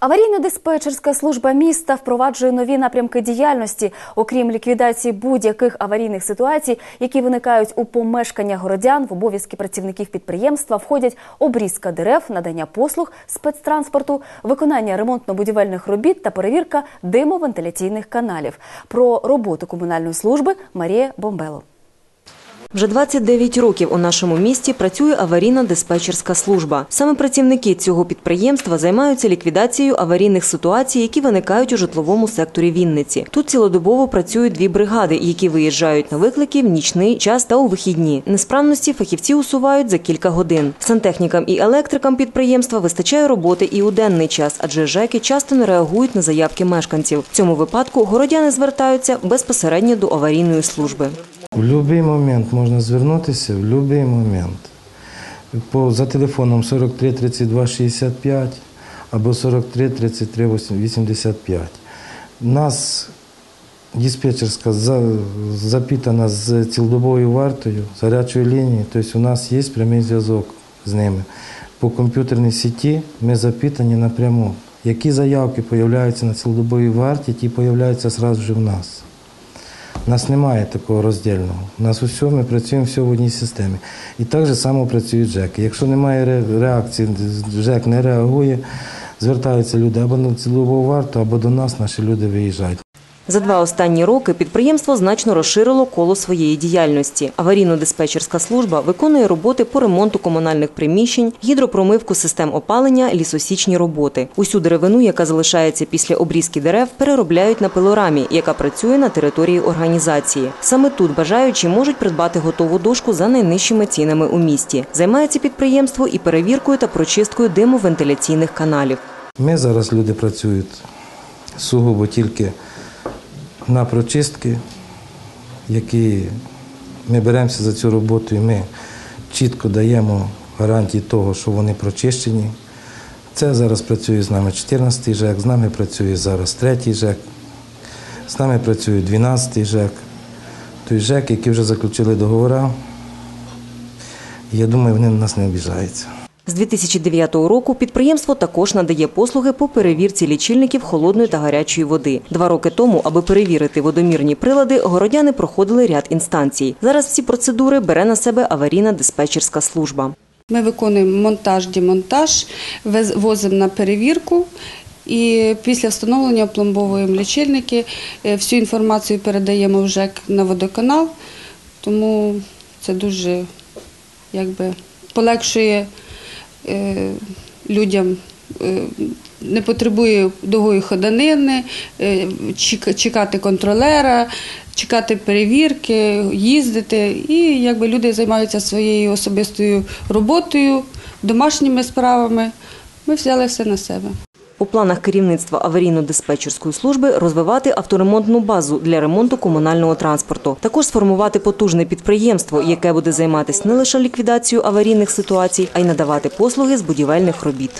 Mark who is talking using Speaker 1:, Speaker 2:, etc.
Speaker 1: Аварійно-диспетчерська служба міста впроваджує нові напрямки діяльності, окрім ліквідації будь-яких аварійних ситуацій, які виникають у помешканнях городян. В обов'язки працівників підприємства входять обрізка дерев, надання послуг спецтранспорту, виконання ремонтно-будівельних робіт та перевірка димовентиляційних каналів. Про роботу комунальної служби Марія Бомбело.
Speaker 2: Вже 29 років у нашому місті працює аварійно-диспетчерська служба. Саме працівники цього підприємства займаються ліквідацією аварійних ситуацій, які виникають у житловому секторі Вінниці. Тут цілодобово працюють дві бригади, які виїжджають на виклики в нічний час та у вихідні. Несправності фахівці усувають за кілька годин. Сантехнікам і електрикам підприємства вистачає роботи і у денний час, адже ЖЕКи часто не реагують на заявки мешканців. В цьому випадку городяни звертаються безпосередньо до аварійної служби.
Speaker 3: В будь-який момент можна звернутися, в будь-який момент. По, за телефоном 43 32 65 або 43 33 85. Нас диспетчерська за, запитана з цілодобовою вартою, гарячою лінією, тобто у нас є прямий зв'язок з ними. По комп'ютерній сіті ми запитані напряму. Які заявки з'являються на цілодобовій варті, ті з'являються одразу ж в нас. У нас немає такого роздільного. У нас усе, ми працюємо все в одній системі. І так же само працюють ЖЕКи. Якщо немає реакції, ЖЕК не реагує, звертаються люди або на цілову варту, або до нас наші люди виїжджають.
Speaker 2: За два останні роки підприємство значно розширило коло своєї діяльності. Аварійно-диспетчерська служба виконує роботи по ремонту комунальних приміщень, гідропромивку систем опалення, лісосічні роботи. Усю деревину, яка залишається після обрізки дерев, переробляють на пилорамі, яка працює на території організації. Саме тут бажаючі можуть придбати готову дошку за найнижчими цінами у місті. Займається підприємство і перевіркою та прочисткою димовентиляційних каналів.
Speaker 3: Ми зараз люди працюють сугубо тільки на прочистки, які ми беремося за цю роботу і ми чітко даємо гарантії того, що вони прочищені. Це зараз працює з нами 14-й ЖЕК, з нами працює зараз 3-й ЖЕК, з нами працює 12-й ЖЕК. Той ЖЕК, які вже заключили договори, я думаю, вони на нас не обіжаються.
Speaker 2: З 2009 року підприємство також надає послуги по перевірці лічильників холодної та гарячої води. Два роки тому, аби перевірити водомірні прилади, городяни проходили ряд інстанцій. Зараз всі процедури бере на себе аварійна диспетчерська служба.
Speaker 4: Ми виконуємо монтаж, демонтаж, возимо на перевірку. І після встановлення пломбовуємо лічильники, е, всю інформацію передаємо в ЖЕК на водоканал, тому це дуже якби, полегшує людям, е, не потребує довгої ходанини, е, чекати контролера, чекати перевірки, їздити. І якби люди займаються своєю особистою роботою, домашніми справами. Ми взяли все на себе.
Speaker 2: У планах керівництва аварійно-диспетчерської служби розвивати авторемонтну базу для ремонту комунального транспорту. Також сформувати потужне підприємство, яке буде займатися не лише ліквідацією аварійних ситуацій, а й надавати послуги з будівельних робіт.